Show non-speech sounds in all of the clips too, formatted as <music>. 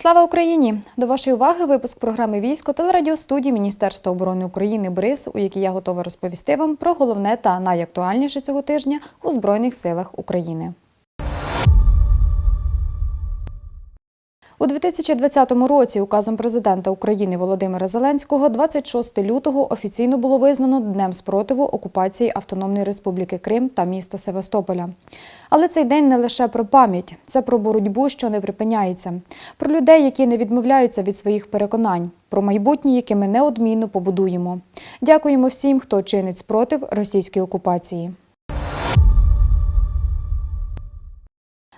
Слава Україні! До вашої уваги випуск програми військо телерадіостудії Міністерства оборони України БРИЗ, у якій я готова розповісти вам про головне та найактуальніше цього тижня у Збройних силах України. У 2020 році указом президента України Володимира Зеленського 26 лютого офіційно було визнано Днем спротиву окупації Автономної Республіки Крим та міста Севастополя. Але цей день не лише про пам'ять, це про боротьбу, що не припиняється, про людей, які не відмовляються від своїх переконань, про майбутнє, яке ми неодмінно побудуємо. Дякуємо всім, хто чинить спротив російській окупації.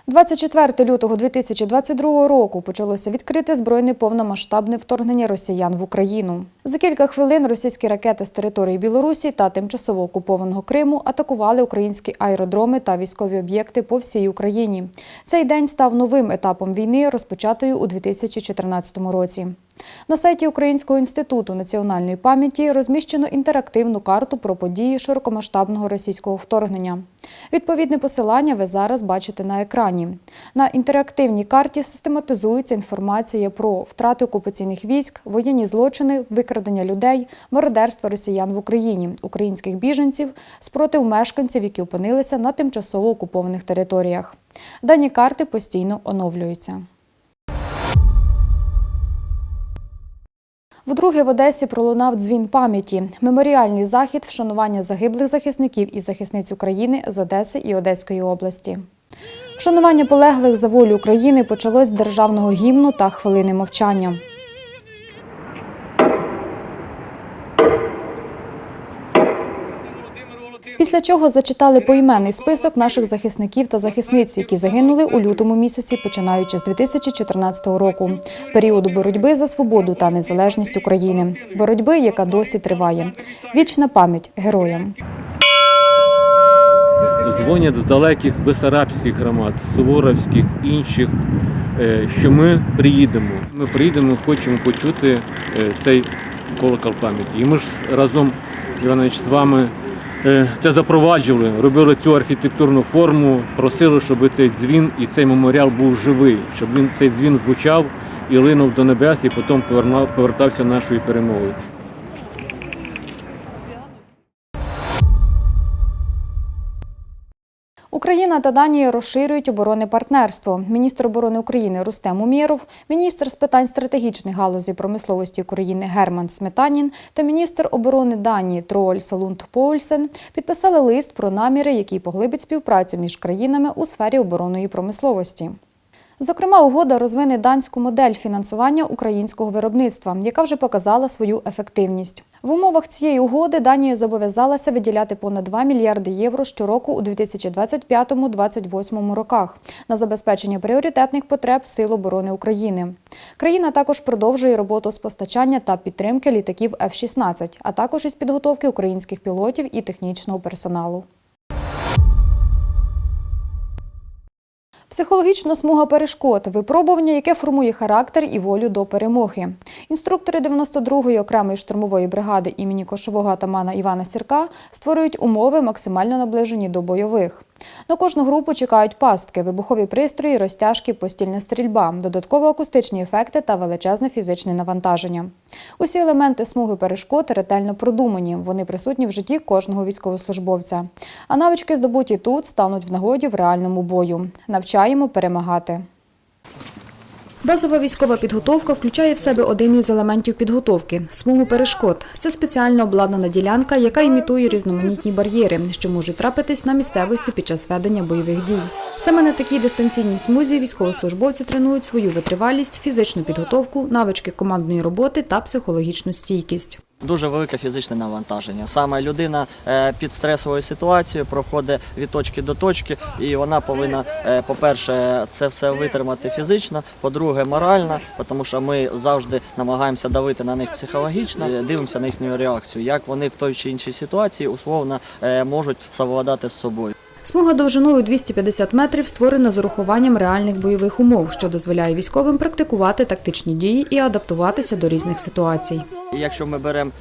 24 лютого 2022 року почалося відкрите збройне повномасштабне вторгнення росіян в Україну. За кілька хвилин російські ракети з території Білорусі та тимчасово окупованого Криму атакували українські аеродроми та військові об'єкти по всій Україні. Цей день став новим етапом війни, розпочатою у 2014 році. На сайті Українського інституту національної пам'яті розміщено інтерактивну карту про події широкомасштабного російського вторгнення. Відповідне посилання ви зараз бачите на екрані. На інтерактивній карті систематизується інформація про втрати окупаційних військ, воєнні злочини, викрадення людей, мародерство росіян в Україні, українських біженців, спротив мешканців, які опинилися на тимчасово окупованих територіях. Дані карти постійно оновлюються. Вдруге в Одесі пролунав дзвін пам'яті. Меморіальний захід вшанування загиблих захисників і захисниць України з Одеси і Одеської області. Вшанування полеглих за волю України почалось з державного гімну та хвилини мовчання. Після чого зачитали поіменний список наших захисників та захисниць, які загинули у лютому місяці, починаючи з 2014 року, періоду боротьби за свободу та незалежність України, боротьби, яка досі триває. Вічна пам'ять героям. дзвонять з далеких бесарабських громад, суворовських, інших, е, що ми приїдемо. Ми приїдемо, хочемо почути е, цей колокол пам'яті. І ми ж разом, Іванович, з вами це запроваджували, робили цю архітектурну форму, просили, щоб цей дзвін і цей меморіал був живий, щоб він цей дзвін звучав і линув до небес, і потім повертався нашою перемогою. Україна та Данія розширюють оборонне партнерство. Міністр оборони України Рустем Умєров, міністр з питань стратегічних галузі промисловості України Герман Сметанін та міністр оборони Данії Трооль Салунд Поульсен підписали лист про наміри, який поглибить співпрацю між країнами у сфері оборонної промисловості. Зокрема, угода розвине данську модель фінансування українського виробництва, яка вже показала свою ефективність. В умовах цієї угоди Данія зобов'язалася виділяти понад 2 мільярди євро щороку у 2025-2028 роках на забезпечення пріоритетних потреб Сил оборони України. Країна також продовжує роботу з постачання та підтримки літаків F-16, а також із підготовки українських пілотів і технічного персоналу. Психологічна смуга перешкод випробування, яке формує характер і волю до перемоги. Інструктори 92-ї окремої штурмової бригади імені кошового атамана Івана Сірка створюють умови, максимально наближені до бойових. На кожну групу чекають пастки, вибухові пристрої, розтяжки, постільна стрільба, додатково акустичні ефекти та величезне фізичне навантаження. Усі елементи смуги перешкод ретельно продумані. Вони присутні в житті кожного військовослужбовця. А навички, здобуті тут, стануть в нагоді в реальному бою. Навчаємо перемагати. Базова військова підготовка включає в себе один із елементів підготовки смугу перешкод. Це спеціально обладнана ділянка, яка імітує різноманітні бар'єри, що можуть трапитись на місцевості під час ведення бойових дій. Саме на такій дистанційній смузі військовослужбовці тренують свою витривалість, фізичну підготовку, навички командної роботи та психологічну стійкість. Дуже велике фізичне навантаження. Саме людина е, під стресовою ситуацією проходить від точки до точки, і вона повинна, е, по-перше, це все витримати фізично, по-друге, морально, тому що ми завжди намагаємося давити на них психологічно, е, дивимося на їхню реакцію, як вони в той чи іншій ситуації условно можуть совладати з собою. Смуга довжиною 250 метрів створена з урахуванням реальних бойових умов, що дозволяє військовим практикувати тактичні дії і адаптуватися до різних ситуацій. Якщо ми беремо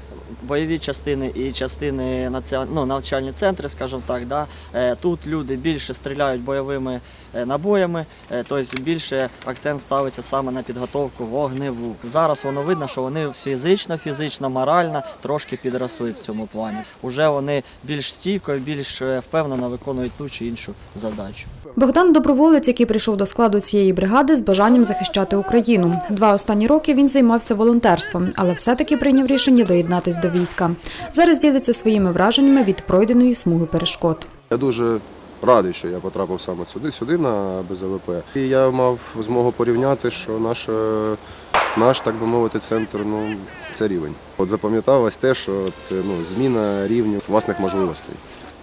бойові частини і частини ну, навчальні центри, скажімо так. Да? Е, Тут люди більше стріляють бойовими набоями, е, тобто більше акцент ставиться саме на підготовку вогневу. Зараз воно видно, що вони фізично, фізично, морально трошки підросли в цьому плані. Уже вони більш стійко, більш е, впевнено виконують ту чи іншу задачу. Богдан доброволець, який прийшов до складу цієї бригади з бажанням захищати Україну. Два останні роки він займався волонтерством, але все-таки прийняв рішення доєднатись до війська. Зараз ділиться своїми враженнями від пройденої смуги перешкод. Я дуже радий, що я потрапив саме сюди, сюди на БЗВП. І я мав змогу порівняти, що наш, е, наш так би мовити, центр ну, це рівень. От запам'яталось те, що це ну, зміна рівню власних можливостей.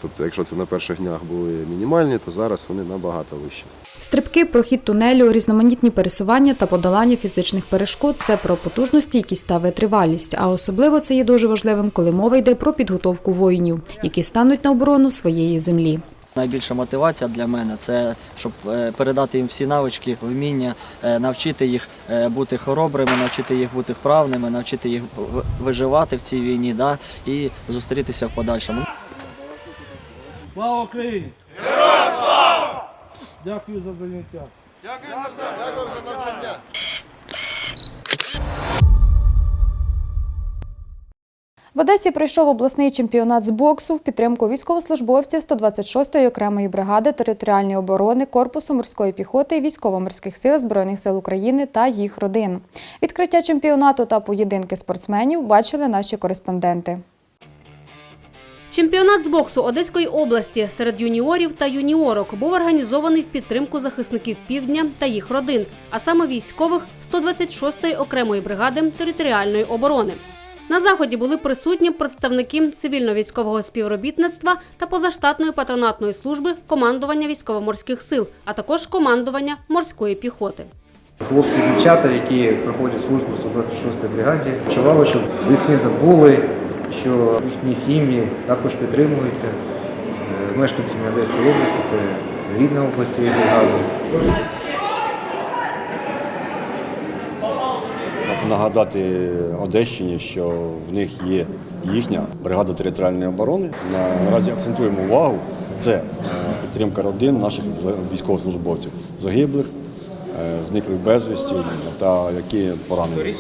Тобто, якщо це на перших днях були мінімальні, то зараз вони набагато вищі. Стрибки, прохід тунелю, різноманітні пересування та подолання фізичних перешкод це про потужності, які та витривалість. А особливо це є дуже важливим, коли мова йде про підготовку воїнів, які стануть на оборону своєї землі. Найбільша мотивація для мене це щоб е, передати їм всі навички, вміння, е, навчити їх е, бути хоробрими, навчити їх бути вправними, навчити їх виживати в цій війні да, і зустрітися в подальшому. Слава Україні! Героям слава! Дякую за заняття. В Одесі пройшов обласний чемпіонат з боксу в підтримку військовослужбовців 126-ї окремої бригади територіальної оборони Корпусу морської піхоти і військово-морських сил Збройних сил України та їх родин. Відкриття чемпіонату та поєдинки спортсменів бачили наші кореспонденти. Чемпіонат з боксу Одеської області серед юніорів та юніорок був організований в підтримку захисників півдня та їх родин, а саме військових 126-ї окремої бригади територіальної оборони. На заході були присутні представники цивільно-військового співробітництва та позаштатної патронатної служби командування військово-морських сил, а також командування морської піхоти. Хлопці дівчата, які проходять службу в 126-й бригаді, відчували, що їх не забули, що їхні сім'ї також підтримуються. Е, Мешканцями Одеської області це рідна область цієї бригади. Нагадати Одещині, що в них є їхня бригада територіальної оборони. Наразі акцентуємо увагу. Це е, підтримка родин наших військовослужбовців, загиблих, е, зниклих безвісті та які поранені.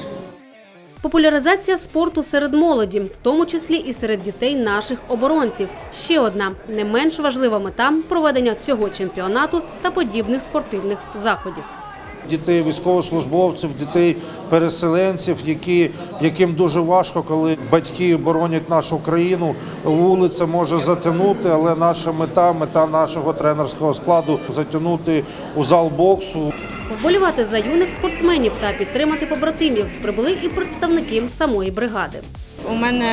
Популяризація спорту серед молоді, в тому числі і серед дітей наших оборонців. Ще одна не менш важлива мета проведення цього чемпіонату та подібних спортивних заходів. Дітей військовослужбовців, дітей переселенців, які, яким дуже важко, коли батьки боронять нашу країну. Вулиця може затягнути, але наша мета, мета нашого тренерського складу затягнути у зал боксу. Вболівати за юних спортсменів та підтримати побратимів прибули і представники самої бригади. У мене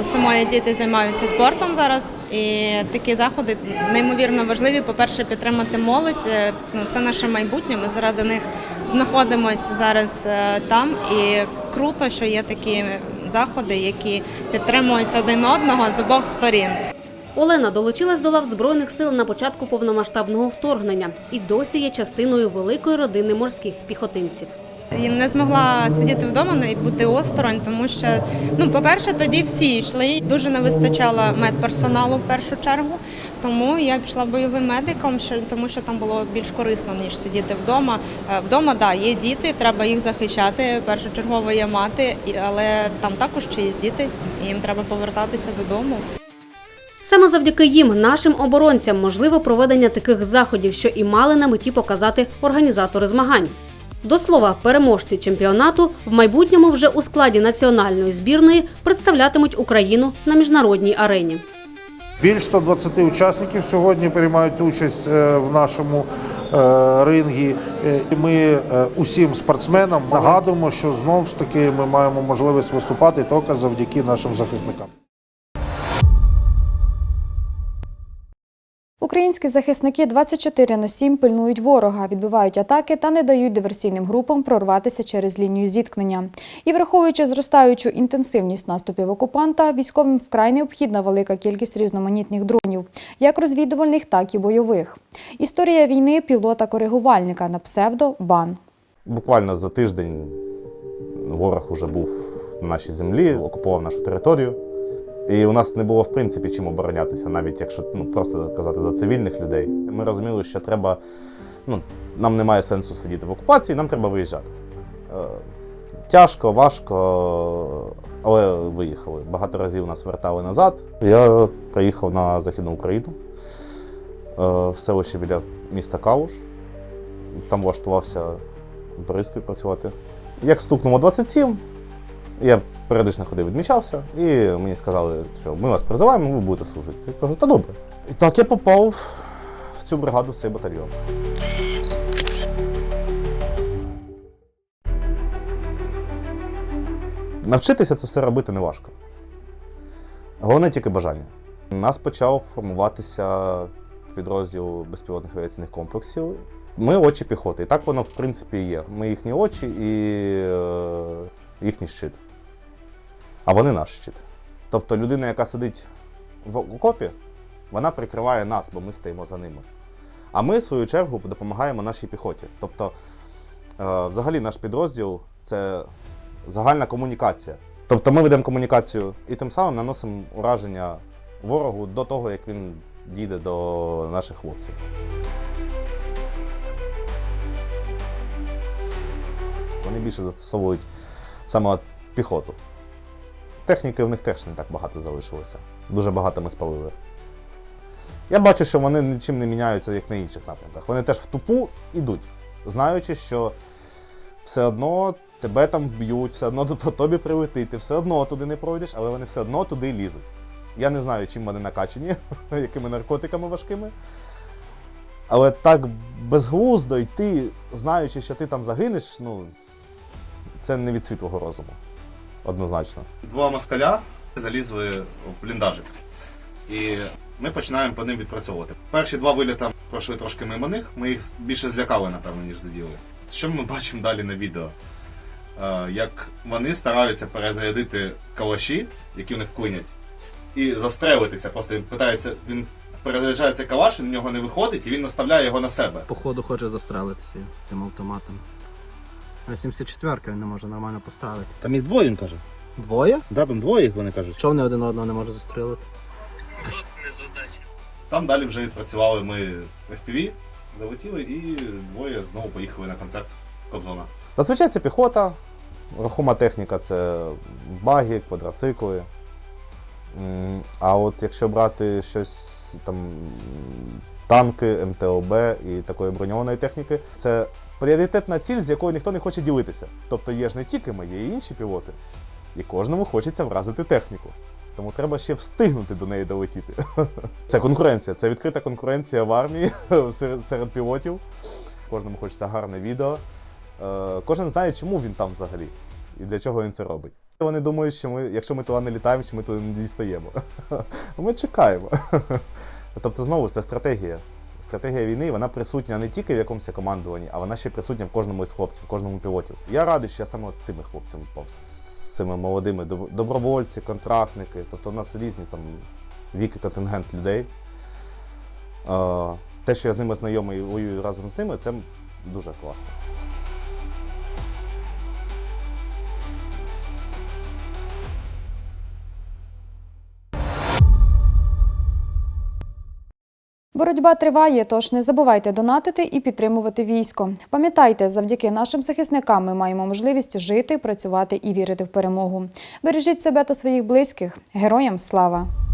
у самої діти займаються спортом зараз, і такі заходи неймовірно важливі. По-перше, підтримати молодь. Е, Ну, це наше майбутнє. Ми заради них знаходимося зараз е, там. І круто, що є такі заходи, які підтримують один одного з обох сторін. Олена долучилась до лав збройних сил на початку повномасштабного вторгнення і досі є частиною великої родини морських піхотинців. І не змогла сидіти вдома і бути осторонь, тому що, ну, по-перше, тоді всі йшли. Дуже не вистачало медперсоналу в першу чергу. Тому я пішла бойовим медиком, тому що там було більш корисно, ніж сидіти вдома. Е, Вдома, да, є діти, треба їх захищати. Першочергово є мати, але там також чиїсь діти, і їм треба повертатися додому. Саме завдяки їм, нашим оборонцям, можливо проведення таких заходів, що і мали на меті показати організатори змагань. До слова, переможці чемпіонату в майбутньому вже у складі національної збірної представлятимуть Україну на міжнародній арені. Більш 120 учасників сьогодні приймають участь е, в нашому е, рингі. Е, ми усім спортсменам нагадуємо, що знову ж таки ми маємо можливість виступати тільки завдяки нашим захисникам. Українські захисники 24 на 7 пильнують ворога, відбивають атаки та не дають диверсійним групам прорватися через лінію зіткнення. І враховуючи зростаючу інтенсивність наступів окупанта, військовим вкрай необхідна велика кількість різноманітних дронів, як розвідувальних, так і бойових. Історія війни пілота-коригувальника на псевдо Бан. Буквально за тиждень ворог уже був на нашій землі, окупував нашу територію. І у нас не було в принципі чим оборонятися, навіть якщо ну, просто казати за цивільних людей. Ми розуміли, що треба, ну, нам немає сенсу сидіти в окупації, нам треба виїжджати. Е, Тяжко, важко, але виїхали. Багато разів нас вертали назад. Я приїхав на Західну Україну е, в селище біля міста Калуш. Там влаштувався баристою працювати. Як стукнуло 27, я періодично ходив, відмічався, і мені сказали, що ми вас призиваємо, ви будете служити. Я кажу, та добре. І так я попав в цю бригаду, в цей батальйон. Навчитися це все робити не важко. Головне тільки бажання. Нас почав формуватися підрозділ безпілотних авіаційних комплексів. Ми очі піхоти. І так воно, в принципі, є. Ми їхні очі і е, їхній щит. А вони наш щит. Тобто людина, яка сидить в окопі, вона прикриває нас, бо ми стоїмо за ними. А ми, в свою чергу, допомагаємо нашій піхоті. Тобто, е, взагалі, наш підрозділ це загальна комунікація. Тобто ми ведемо комунікацію і тим самим наносимо ураження ворогу до того, як він дійде до наших хлопців. Вони більше застосовують саме піхоту. Техніки в них теж не так багато залишилося. Дуже багато ми спалили. Я бачу, що вони нічим не міняються, як на інших напрямках. Вони теж в тупу йдуть, знаючи, що все одно тебе там вб'ють, все одно по тобі прилетить, ти все одно туди не пройдеш, але вони все одно туди лізуть. Я не знаю, чим вони накачані, <laughs> якими наркотиками важкими. Але так безглуздо йти, знаючи, що ти там загинеш, ну, це не від світлого розуму. Однозначно. Два москаля залізли в бліндажик. І ми починаємо по ним відпрацьовувати. Перші два виліта пройшли трошки мимо них, ми їх більше злякали, напевно, ніж заділи. Що ми бачимо далі на відео? Е, Як вони стараються перезарядити калаші, які в них клинять, і застрелитися. Просто він питається, він перезаряджається калаш, він в нього не виходить, і він наставляє його на себе. Походу хоче застрелитися тим автоматом. А 74 він не може нормально поставити. Там їх двоє, він каже. Двоє? Да, там двоє їх вони кажуть. Що вони один одного не можуть застрелити? Там далі вже відпрацювали ми FPV, залетіли і двоє знову поїхали на концерт Кобзона. Зазвичай це піхота, рухома техніка це баги, квадроцикли. М, А от якщо брати щось там м, танки, МТОБ і такої броньованої техніки, це пріоритетна ціль, з якою ніхто не хоче ділитися. Тобто є ж не тільки ми, є і інші пілоти. І кожному хочеться вразити техніку. Тому треба ще встигнути до неї долетіти. <laughs> Це конкуренція, це відкрита конкуренція в армії <laughs> серед, пілотів. Кожному хочеться гарне відео. Е, Кожен знає, чому він там взагалі і для чого він це робить. Вони думають, що ми, якщо ми туди не літаємо, що ми туди не дістаємо. <laughs> Ми чекаємо. Тобто, знову це стратегія. Стратегія війни вона присутня не тільки в якомусь командуванні, а вона ще присутня в кожному із хлопців, в кожному пілотів. Я радий, що я саме з цими хлопцями з цими молодими добровольці, контрактники. Тобто у нас різні там віки контингент людей. Е, Те, що я з ними знайомий і воюю разом з ними, це дуже класно. Боротьба триває, тож не забувайте донатити і підтримувати військо. Пам'ятайте, завдяки нашим захисникам ми маємо можливість жити, працювати і вірити в перемогу. Бережіть себе та своїх близьких. Героям слава!